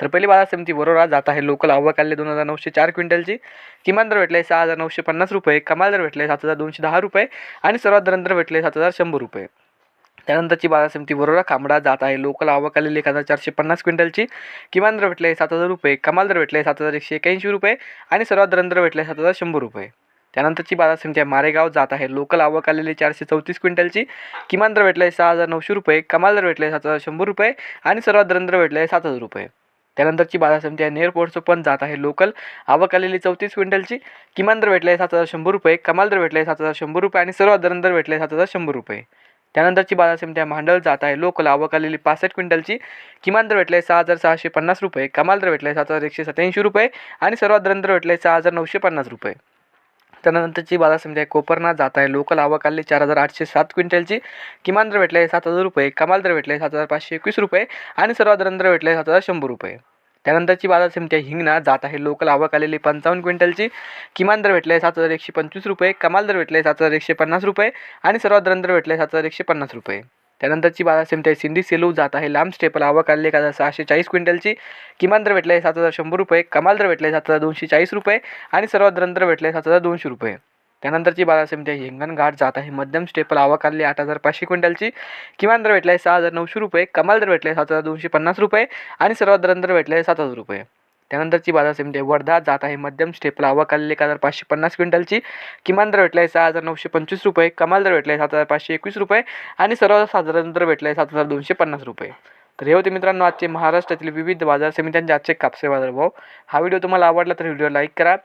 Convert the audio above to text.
तर पहिली बाजार समिती वरोरा जात आहे. लोकल आवक दोन हजार नऊशे चार क्विंटलची. किमान दर भेटले सहा हजार नऊशे पन्नास रुपये. कमाल दर भेटले सात हजार दोनशे दहा रुपये. आणि सर्वात दर भेटले सात हजार शंभर रुपये. त्यानंतरची बाजार समिती वरोरा खांबडा जात आहे. लोकल आवक आलेली एक हजार चारशे पन्नास क्विंटलची. किमान दर भेटले सात हजार रुपये. कमाल दर भेटले सात हजार एकशे एक्याऐंशी रुपये. आणि सर्वात दर भेटले सात हजार शंभर रुपये. त्यानंतरची बाजार समिती आहे मारेगाव जात आहे. लोकल आवक आलेली चारशे चौतीस क्विंटलची. किमान दर भेटले सहा हजार नऊशे रुपये. कमाल दर भेटले सात हजार शंभर रुपये. आणि सर्वात दर भेटले सात हजार रुपये. त्यानंतरची बाजार समिती आहे नेरपोर्टचं पण जात आहे लोकल आवक आलेली चौतीस क्विंटलची. किमान दर भेटले सात हजार शंभर रुपये. कमाल दर भेटले सात हजार शंभर रुपये आणि सर्वात दर भेटले सात हजार शंभर रुपये. त्यानंतरची बाजार समिती आहे. भांडळ जात आहे लोकल आवक आलेली पासष्ट क्विंटलची. किमान दर भेटले सहा हजार सहाशे पन्नास रुपये. कमाल दर भेटले सात हजार एकशे सत्याऐंशी रुपये आणि सर्वात दर भेटले सहा हजार नऊशे पन्नास रुपये. त्यानंतरची बाजार समिती आहे. कोपरना जात आहे लोकल आवक आलेली चार हजार आठशे सात क्विंटलची. किमान दर भेटले सात हजार रुपये. कमाल दर भेटले सात हजार पाचशे एकवीस रुपये आणि सर्वात दर भेटले सात हजार शंभर रुपये. त्यानंतरची बाजार समिती हिंगणा जात आहे. लोकल आवक आलेली पंचावन्न क्विंटलची. किमान दर भेटले सात हजार एकशे पंचवीस रुपये. कमाल दर भेटले सात हजार एकशे पन्नास रुपये. आणि सर्वात दर भेटले सात हजार एकशे पन्नास रुपये. त्यानंतरची बाजार समिती आहे. सिंधी सेलू जात आहे. लांब स्टेपल आवक आलेली एक हजार सहाशे चाळीस क्विंटलची. किमान दर भेटले सात हजार शंभर रुपये. कमाल दर भेटले सात हजार दोनशे चाळीस रुपये. आणि सर्वात दर भेटले सात हजार दोनशे रुपये. त्यानंतरची बाजार समिती आहे. हिंगणघाट जात आहे. मध्यम स्टेपल आवक आली आठ हजार पाचशे क्विंटलची. किमान दर भेटले सहा हजार नऊशे रुपये. कमाल दर भेटले सात हजार दोनशे पन्नास रुपये. आणि सर्वात दर भेटले सात हजार रुपये. त्यानंतरची बाजार समिती आहे. वर्धा जात आहे. मध्यम स्टेपला आवक आलेली एक हजार पाचशे पन्नास क्विंटलची. किमान दर भेटले सहा हजार नऊशे पंचवीस रुपये. कमाल दर भेटले सात हजार पाचशे एकवीस रुपये. आणि सर्वात साधारण दर भेटले सात हजार दोनशे पन्नास रुपये. तर हे होते मित्रांनो आजचे महाराष्ट्रातील विविध बाजार समित्यांचे आजचे कापसे बाजार भाव हा व्हिडिओ तुम्हाला आवडला तर व्हिडिओ लाईक करा.